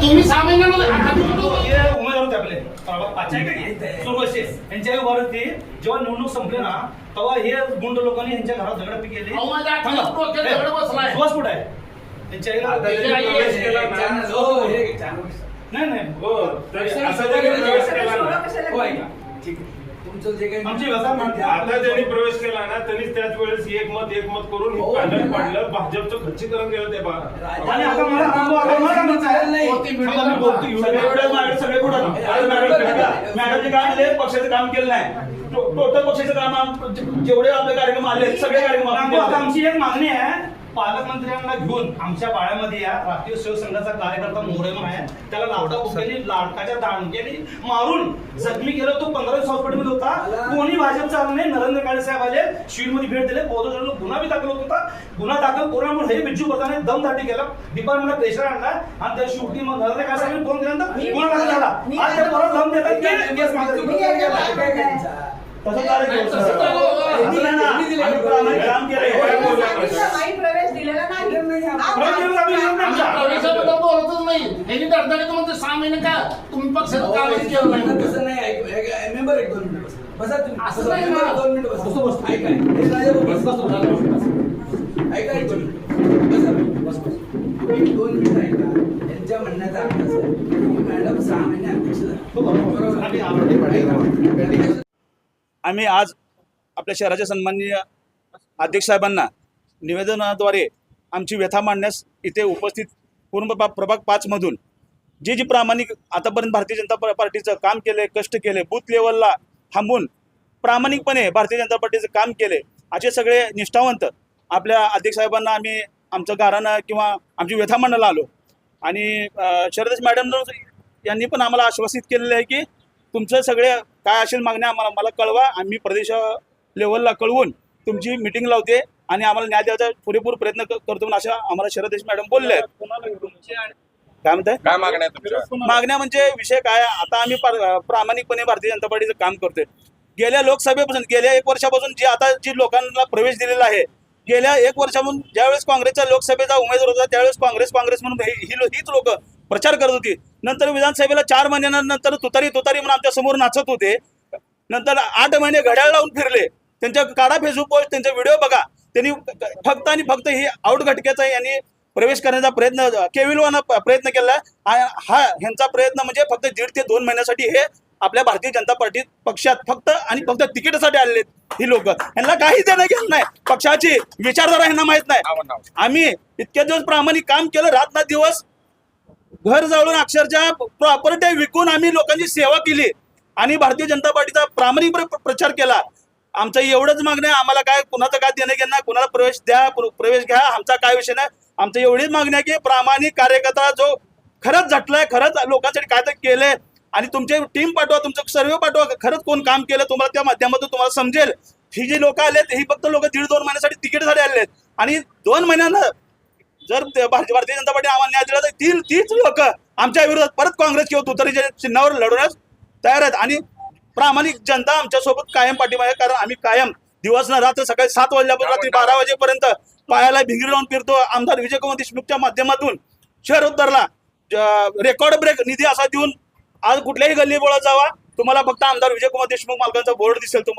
तुम्ही हे हे? जेव्हा निवडणूक संपली ना तेव्हा हे गुंड लोकांनी यांच्या घरात दगडापी केली कुठं आहे त्यांच्या हो, हे. नाही नाही ऐका तुमचं जे काही आमची मानते. आता त्यांनी प्रवेश केला ना त्यांनी त्याच वेळेस एक मत एक मत करून हो. पॅनल पाडलं. भाजपचं खच्चीकरण केलं ते बा आणि आता मला अनुभव आला, मला सांगायचं आहे. वरती video आता मी बोलतो, एवढं सगळे सगळे कुठं मॅडमचे काम आले पक्षाचं काम केलं नाही. टो- टोटल पक्षाचं काम आम- जे- जेवढे आपले कार्यक्रम आले सगळे कार्यक्रम आता केले. आमची एक मागणी आहे. पालकमंत्र्यांना घेऊन आमच्या पाळ्यामध्ये या राष्ट्रीय शिवसंघाचा कार्यकर्ता मोरे म्हणून आहे. त्याला लावटा बुक्याने लाडकाच्या दांडक्याने मारून जखमी केलं. तो पंधरा दिवस हॉस्पिटलमध्ये होता. कोणी भाजपचा आला नाही. नरेंद्र काळे साहेब आले शिवीमध्ये भेट दिले. पौधो गुन्हा बी दाखल होत होता. गुन्हा दाखल करून हे बिच्चू प्रधाने दमदाटी केला. डिपार्टमेंटला प्रेशर आणला. आणि त्या शेवटी मग नरेंद्र काळे साहेबांनी फोन केल्यानंतर गुन्हा दाखल झाला. आज ते परत दम देतात की केस तसं झालं नाही, की तसं सर. झालं. असं नाही ना. आम्ही प्रामाणिक काम केलंय. नाही प्रवेश दिलेला नाही प्रवेश दिलेला नाही, आम्ही आमचा. प्रवेशाबद्दल म्हणते सहा महिने का? तुम्ही पक्षाचं कामच केलं नाही. तसं नाही ऐक- ऐक- मेंबर एक दोन मिनिट बसा. बसा तुम्ही. असं नाही मेंबर ना. दोन मिनिट बसा. ऐका हे राजा भाऊ, बस, बस, बस, बस. ऐका एक दोन मिनिट बसा बस, बस. तुम्ही दोन मिनिट ऐका. यांच्या म्हणण्याचा अर्थ असा आहे. की मॅडम सहा महिने अध्यक्ष झाले. आणि आवडते आम्ही आज आपल्या शहराच्या सन्माननीय अध्यक्ष साहेबांना निवेदनाद्वारे आमची व्यथा मांडण्यास इथे उपस्थित पूर्ण प्रभाग प्रभाग पाचमधून जे जे प्रामाणिक आतापर्यंत भारतीय जनता प- पार्टीचं काम केले कष्ट केले बूथ लेवलला थांबून प्रामाणिकपणे भारतीय जनता पार्टीचं काम केले असे सगळे निष्ठावंत आपल्या अध्यक्ष साहेबांना आम्ही आमचं गारानं किंवा आमची व्यथा मांडायला आलो. आणि अं, शरदेश मॅडम यांनी पण आम्हाला आश्वासित केलेलं आहे की तुमचं सगळे काय असेल मागण्या आम्हाला मला कळवा आम्ही प्रदेश लेवलला कळवून तुमची मिटिंग लावते आणि आम्हाला न्याय द्यायचा पुरेपूर प्रयत्न करतो म्हणून अशा आम्हाला शरदेश मॅडम बोलले आहेत. काय म्हणताय? काय मागण्या मागण्या म्हणजे विषय काय? आता आम्ही पार- प्रामाणिकपणे भारतीय जनता पार्टीचं काम करतोय. गेल्या लोकसभेपासून गेल्या एक वर्षापासून जे आता जी लोकांना प्रवेश दिलेला आहे गेल्या एक वर्षापासून ज्यावेळेस काँग्रेसच्या लोकसभेचा उमेदवार होता त्यावेळेस काँग्रेस काँग्रेस म्हणून ही हीच लोक प्रचार करत होती. नंतर विधानसभेला चार महिन्यानंतर तुतारी तुतारी म्हणून आमच्यासमोर नाचत होते. नंतर आठ महिने घड्याळ लावून फिरले. त्यांच्या काढा फेसबुक पोस्ट त्यांचे व्हिडिओ बघा. त्यांनी फक्त आणि फक्त ही आउट घटकेचा यांनी प्रवेश करण्याचा प्रयत्न केविलवाना प्रयत्न केला. हा ह्यांचा प्रयत्न म्हणजे फक्त दीड ते दोन महिन्यासाठी हे आपल्या भारतीय जनता पार्टी पक्षात फक्त आणि फक्त तिकीटासाठी आलेले ही लोक. यांना काही देणं घेत नाही. पक्षाची विचारधारा यांना माहीत नाही. आम्ही इतक्या दिवस प्रामाणिक काम केलं रात ना दिवस घर जाळून अक्षरशः प्रॉपर्टी विकून आम्ही लोकांची सेवा केली. आणि भारतीय जनता पार्टीचा प्रामाणिक प्रचार केला. आमचं एवढंच मागणं आहे. आम्हाला काय कुणाचं काय देणं घेणं नाही, कुणाला प्रवेश द्या प्रवेश घ्या. आमचा काय विषय नाही. आमचं एवढीच मागणी आहे की प्रामाणिक कार्यकर्ता जो खरंच झटलाय खरंच लोकांसाठी काय तर केलंय आणि तुमचे टीम पाठवा तुमचं सर्वे पाठवा. खरंच कोण काम केलं तुम्हाला त्या माध्यमातून तुम्हाला समजेल. ही जी लोक आलेत ही फक्त लोक दीड दोन महिन्यासाठी तिकीटसाठी आलेले आहेत आणि दोन महिन्यानं जर भारतीय भारतीय जनता पार्टी आम्हाला न्याय दिला तर ती तीच लोक आमच्या विरोधात परत काँग्रेस किंवा तुतारीच्या चिन्हावर लढवण्यास तयार आहेत. आणि प्रामाणिक जनता आमच्यासोबत कायम पाठिंबा आहे कारण आम्ही कायम दिवस न रात्र सकाळी सात वाजल्यापासून रात्री बारा वाजेपर्यंत पायाला भिंगरी लावून फिरतो. आमदार विजयकुमार देशमुखच्या माध्यमातून शहर उद्धरला रेकॉर्ड ब्रेक निधी असा देऊन आज कुठल्याही गल्ली बोळा जावा. तुम्हाला फक्त आमदार विजयकुमार देशमुख मालकांचा बोर्ड दिसेल तुम्हाला.